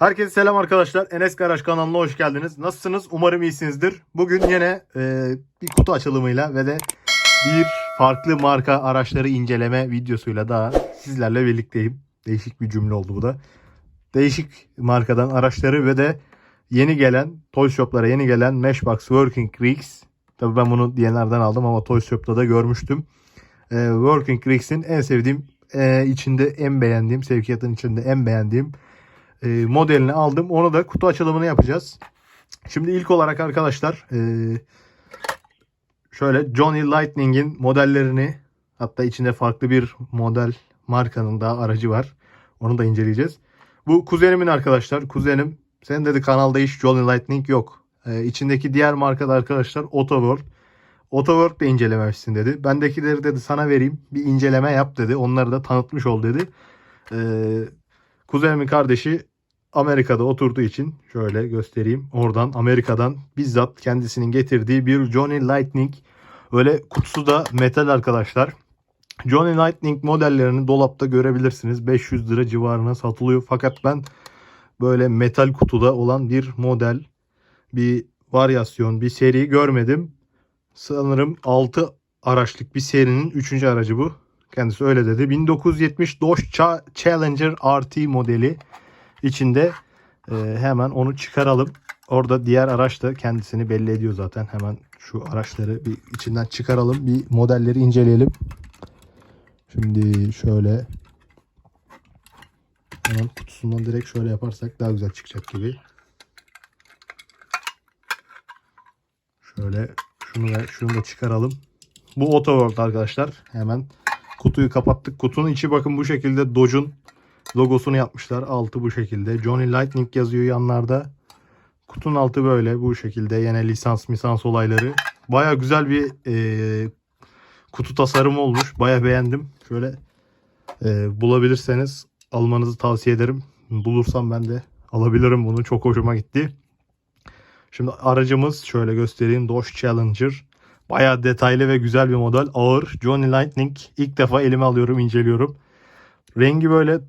Herkese selam arkadaşlar. Enes Garaj kanalına hoş geldiniz. Nasılsınız? Umarım iyisinizdir. Bugün yine e, bir kutu açılımıyla ve de bir farklı marka araçları inceleme videosuyla daha sizlerle birlikteyim. Değişik bir cümle oldu bu da. Değişik markadan araçları ve de yeni gelen Toy Shop'lara yeni gelen Meshbox Working Rigs. Tabii ben bunu diyenlerden aldım ama Toy Shop'ta da görmüştüm. E, Working Rigs'in en sevdiğim, e, içinde en beğendiğim, sevkiyatın içinde en beğendiğim e, modelini aldım. Onu da kutu açılımını yapacağız. Şimdi ilk olarak arkadaşlar e, şöyle Johnny Lightning'in modellerini hatta içinde farklı bir model markanın daha aracı var. Onu da inceleyeceğiz. Bu kuzenimin arkadaşlar. Kuzenim sen dedi kanalda hiç Johnny Lightning yok. E, içindeki diğer markada arkadaşlar Autoworld. Autoworld de incelememişsin dedi. Bendekileri dedi sana vereyim. Bir inceleme yap dedi. Onları da tanıtmış ol dedi. Ee, kuzenimin kardeşi Amerika'da oturduğu için şöyle göstereyim. Oradan Amerika'dan bizzat kendisinin getirdiği bir Johnny Lightning. Öyle kutusu da metal arkadaşlar. Johnny Lightning modellerini dolapta görebilirsiniz. 500 lira civarına satılıyor. Fakat ben böyle metal kutuda olan bir model, bir varyasyon, bir seri görmedim. Sanırım 6 araçlık bir serinin 3. aracı bu. Kendisi öyle dedi. 1970 Dodge Cha- Challenger RT modeli içinde e, hemen onu çıkaralım. Orada diğer araç da kendisini belli ediyor zaten. Hemen şu araçları bir içinden çıkaralım. Bir modelleri inceleyelim. Şimdi şöyle hemen kutusundan direkt şöyle yaparsak daha güzel çıkacak gibi. Şöyle şunu ve şunu da çıkaralım. Bu Autoworld arkadaşlar. Hemen kutuyu kapattık. Kutunun içi bakın bu şekilde Dodge'un logosunu yapmışlar. Altı bu şekilde. Johnny Lightning yazıyor yanlarda. Kutunun altı böyle bu şekilde. Yine lisans misans olayları. Baya güzel bir e, kutu tasarımı olmuş. Baya beğendim. Şöyle e, bulabilirseniz almanızı tavsiye ederim. Bulursam ben de alabilirim bunu. Çok hoşuma gitti. Şimdi aracımız şöyle göstereyim. Dodge Challenger. Baya detaylı ve güzel bir model. Ağır. Johnny Lightning. İlk defa elime alıyorum, inceliyorum. Rengi böyle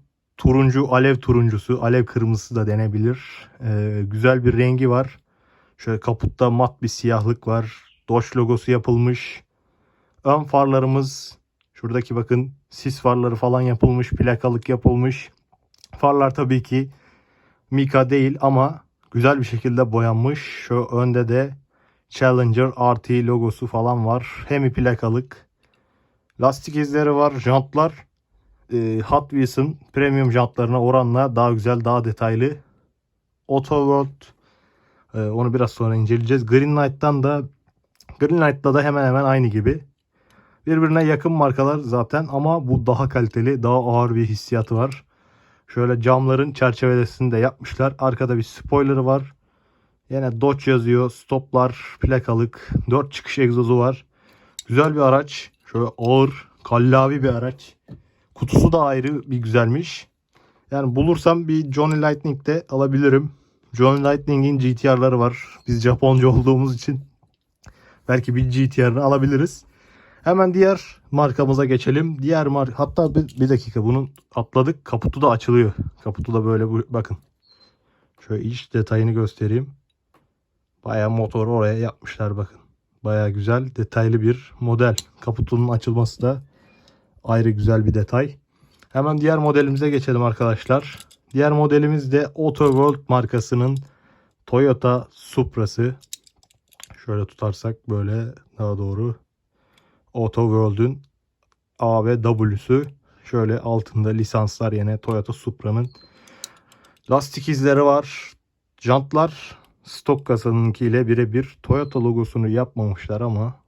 turuncu, alev turuncusu, alev kırmızısı da denebilir. Ee, güzel bir rengi var. Şöyle kaputta mat bir siyahlık var. Dodge logosu yapılmış. Ön farlarımız şuradaki bakın sis farları falan yapılmış, plakalık yapılmış. Farlar tabii ki Mika değil ama güzel bir şekilde boyanmış. Şu önde de Challenger RT logosu falan var. Hemi plakalık. Lastik izleri var. Jantlar e, Hot Wheels'ın premium jantlarına oranla daha güzel, daha detaylı. Autoworld e, onu biraz sonra inceleyeceğiz. Green Knight'tan da Green Knight'la da hemen hemen aynı gibi. Birbirine yakın markalar zaten ama bu daha kaliteli, daha ağır bir hissiyatı var. Şöyle camların çerçevesini de yapmışlar. Arkada bir spoiler'ı var. Yine Dodge yazıyor. Stoplar, plakalık. 4 çıkış egzozu var. Güzel bir araç. Şöyle ağır, kallavi bir araç. Kutusu da ayrı bir güzelmiş. Yani bulursam bir Johnny Lightning de alabilirim. Johnny Lightning'in GTR'ları var. Biz Japonca olduğumuz için belki bir GTR'ını alabiliriz. Hemen diğer markamıza geçelim. Diğer marka hatta bir, bir dakika bunu atladık. Kaputu da açılıyor. Kaputu da böyle bu, bakın. Şöyle iç detayını göstereyim. Baya motor oraya yapmışlar bakın. Baya güzel detaylı bir model. Kaputunun açılması da ayrı güzel bir detay. Hemen diğer modelimize geçelim arkadaşlar. Diğer modelimiz de Autoworld markasının Toyota Supra'sı. Şöyle tutarsak böyle daha doğru. Autoworld'ün A ve W'sü. Şöyle altında lisanslar yine Toyota Supra'nın. Lastik izleri var. Jantlar stok kasanınkiyle birebir Toyota logosunu yapmamışlar ama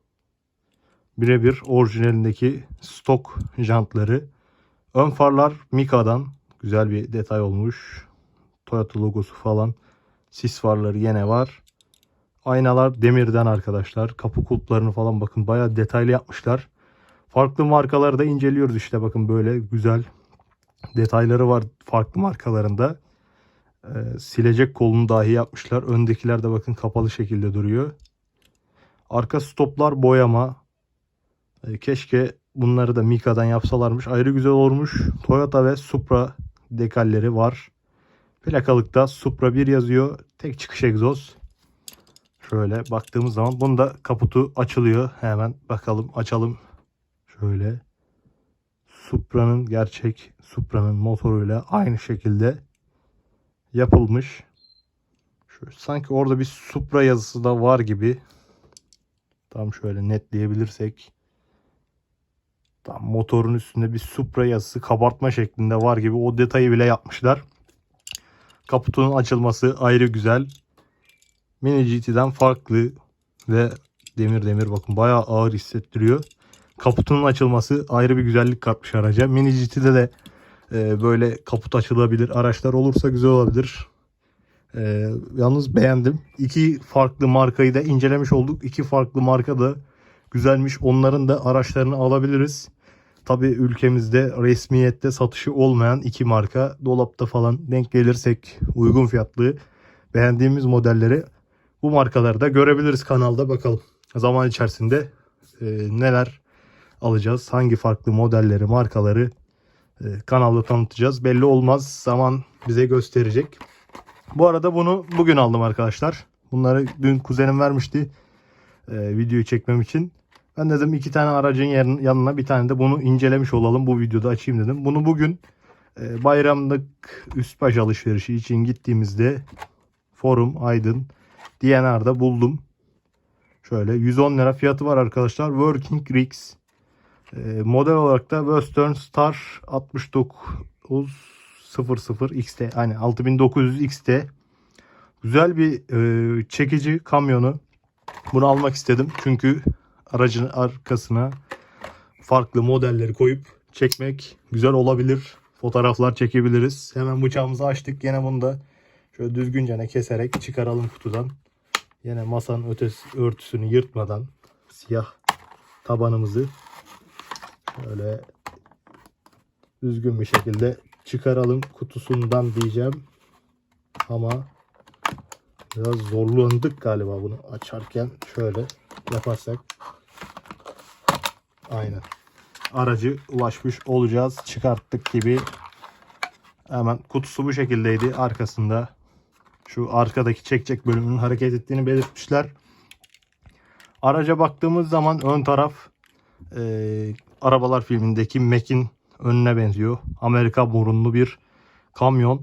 birebir orijinalindeki stok jantları. Ön farlar Mika'dan güzel bir detay olmuş. Toyota logosu falan. Sis farları yine var. Aynalar demirden arkadaşlar. Kapı kulplarını falan bakın bayağı detaylı yapmışlar. Farklı markaları da inceliyoruz işte bakın böyle güzel detayları var farklı markalarında. Ee, silecek kolunu dahi yapmışlar. Öndekiler de bakın kapalı şekilde duruyor. Arka stoplar boyama. Keşke bunları da Mika'dan yapsalarmış. Ayrı güzel olmuş. Toyota ve Supra dekalleri var. Plakalıkta Supra 1 yazıyor. Tek çıkış egzoz. Şöyle baktığımız zaman bunun da kaputu açılıyor. Hemen bakalım açalım. Şöyle. Supra'nın gerçek Supra'nın motoruyla aynı şekilde yapılmış. Şöyle, sanki orada bir Supra yazısı da var gibi. Tam şöyle netleyebilirsek. Tam motorun üstünde bir Supra yazısı kabartma şeklinde var gibi. O detayı bile yapmışlar. Kaputunun açılması ayrı güzel. Mini GT'den farklı ve demir demir bakın bayağı ağır hissettiriyor. Kaputunun açılması ayrı bir güzellik katmış araca. Mini GT'de de e, böyle kaput açılabilir araçlar olursa güzel olabilir. E, yalnız beğendim. İki farklı markayı da incelemiş olduk. İki farklı marka da güzelmiş. Onların da araçlarını alabiliriz. Tabi ülkemizde resmiyette satışı olmayan iki marka dolapta falan denk gelirsek uygun fiyatlı beğendiğimiz modelleri bu markalarda görebiliriz kanalda bakalım. Zaman içerisinde e, neler alacağız, hangi farklı modelleri, markaları e, kanalda tanıtacağız. Belli olmaz zaman bize gösterecek. Bu arada bunu bugün aldım arkadaşlar. Bunları dün kuzenim vermişti e, videoyu çekmem için. Ben dedim iki tane aracın yan- yanına bir tane de bunu incelemiş olalım. Bu videoda açayım dedim. Bunu bugün e, bayramlık üst baş alışverişi için gittiğimizde Forum, Aydın, DNR'da buldum. Şöyle 110 lira fiyatı var arkadaşlar. Working Rigs. E, model olarak da Western Star 6900 XT. Yani 6900 XT. Güzel bir e, çekici kamyonu. Bunu almak istedim. Çünkü aracın arkasına farklı modelleri koyup çekmek güzel olabilir. Fotoğraflar çekebiliriz. Hemen bıçağımızı açtık. Yine bunu da şöyle düzgünce keserek çıkaralım kutudan. Yine masanın ötesi, örtüsünü yırtmadan siyah tabanımızı şöyle düzgün bir şekilde çıkaralım kutusundan diyeceğim. Ama biraz zorlandık galiba bunu açarken. Şöyle yaparsak. Aynen. Aracı ulaşmış olacağız. Çıkarttık gibi. Hemen kutusu bu şekildeydi. Arkasında şu arkadaki çekecek bölümünün hareket ettiğini belirtmişler. Araca baktığımız zaman ön taraf e, arabalar filmindeki Mac'in önüne benziyor. Amerika burunlu bir kamyon.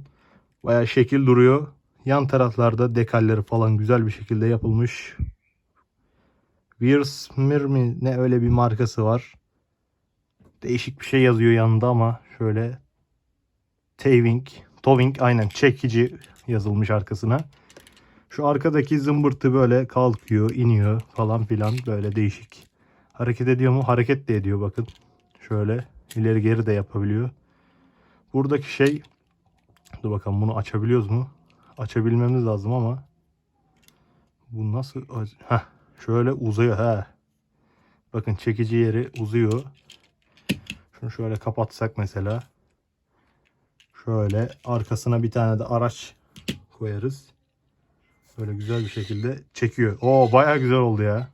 Baya şekil duruyor. Yan taraflarda dekalleri falan güzel bir şekilde yapılmış. Wearsmir mi ne öyle bir markası var. Değişik bir şey yazıyor yanında ama şöyle Towing, Towing aynen çekici yazılmış arkasına. Şu arkadaki zımbırtı böyle kalkıyor, iniyor falan filan böyle değişik. Hareket ediyor mu? Hareket de ediyor bakın. Şöyle ileri geri de yapabiliyor. Buradaki şey dur bakalım bunu açabiliyoruz mu? Açabilmemiz lazım ama bu nasıl Heh, şöyle uzuyor ha. Bakın çekici yeri uzuyor. Şunu şöyle kapatsak mesela. Şöyle arkasına bir tane de araç koyarız. Böyle güzel bir şekilde çekiyor. Oo baya güzel oldu ya.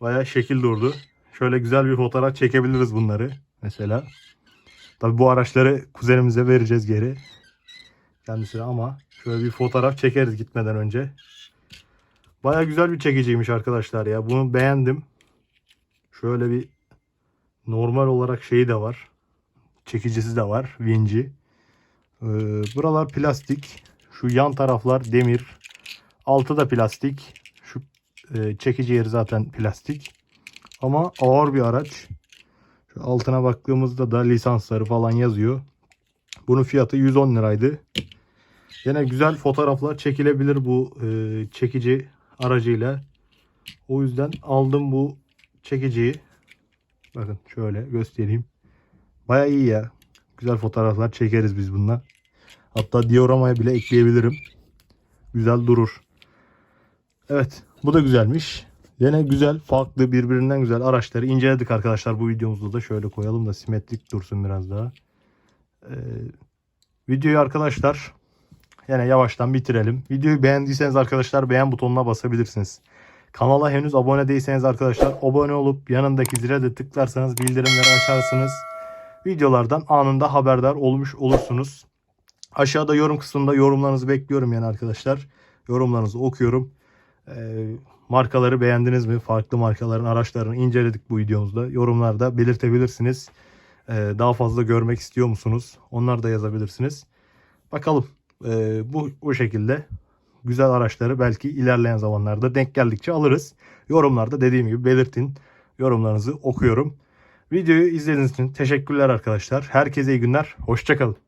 Baya şekil durdu. Şöyle güzel bir fotoğraf çekebiliriz bunları mesela. Tabi bu araçları kuzenimize vereceğiz geri. Kendisine ama şöyle bir fotoğraf çekeriz gitmeden önce. Baya güzel bir çekiciymiş arkadaşlar ya. Bunu beğendim. Şöyle bir normal olarak şeyi de var. Çekicisi de var. Vinci. Ee, buralar plastik. Şu yan taraflar demir. Altı da plastik. Şu e, çekici yeri zaten plastik. Ama ağır bir araç. Şu altına baktığımızda da lisansları falan yazıyor. Bunun fiyatı 110 liraydı. Yine güzel fotoğraflar çekilebilir bu e, çekici aracıyla. O yüzden aldım bu çekiciyi. Bakın şöyle göstereyim. Baya iyi ya. Güzel fotoğraflar çekeriz biz bununla. Hatta dioramaya bile ekleyebilirim. Güzel durur. Evet bu da güzelmiş. Yine güzel farklı birbirinden güzel araçları inceledik arkadaşlar. Bu videomuzda da şöyle koyalım da simetrik dursun biraz daha. Ee, videoyu arkadaşlar yine yavaştan bitirelim. Videoyu beğendiyseniz arkadaşlar beğen butonuna basabilirsiniz. Kanala henüz abone değilseniz arkadaşlar abone olup yanındaki zile de tıklarsanız bildirimleri açarsınız. Videolardan anında haberdar olmuş olursunuz. Aşağıda yorum kısmında yorumlarınızı bekliyorum yani arkadaşlar. Yorumlarınızı okuyorum. Ee, markaları beğendiniz mi? Farklı markaların araçlarını inceledik bu videomuzda. Yorumlarda belirtebilirsiniz. Ee, daha fazla görmek istiyor musunuz? Onlar da yazabilirsiniz. Bakalım. Ee, bu bu şekilde güzel araçları belki ilerleyen zamanlarda denk geldikçe alırız. Yorumlarda dediğim gibi belirtin. Yorumlarınızı okuyorum. Videoyu izlediğiniz için teşekkürler arkadaşlar. Herkese iyi günler. Hoşçakalın.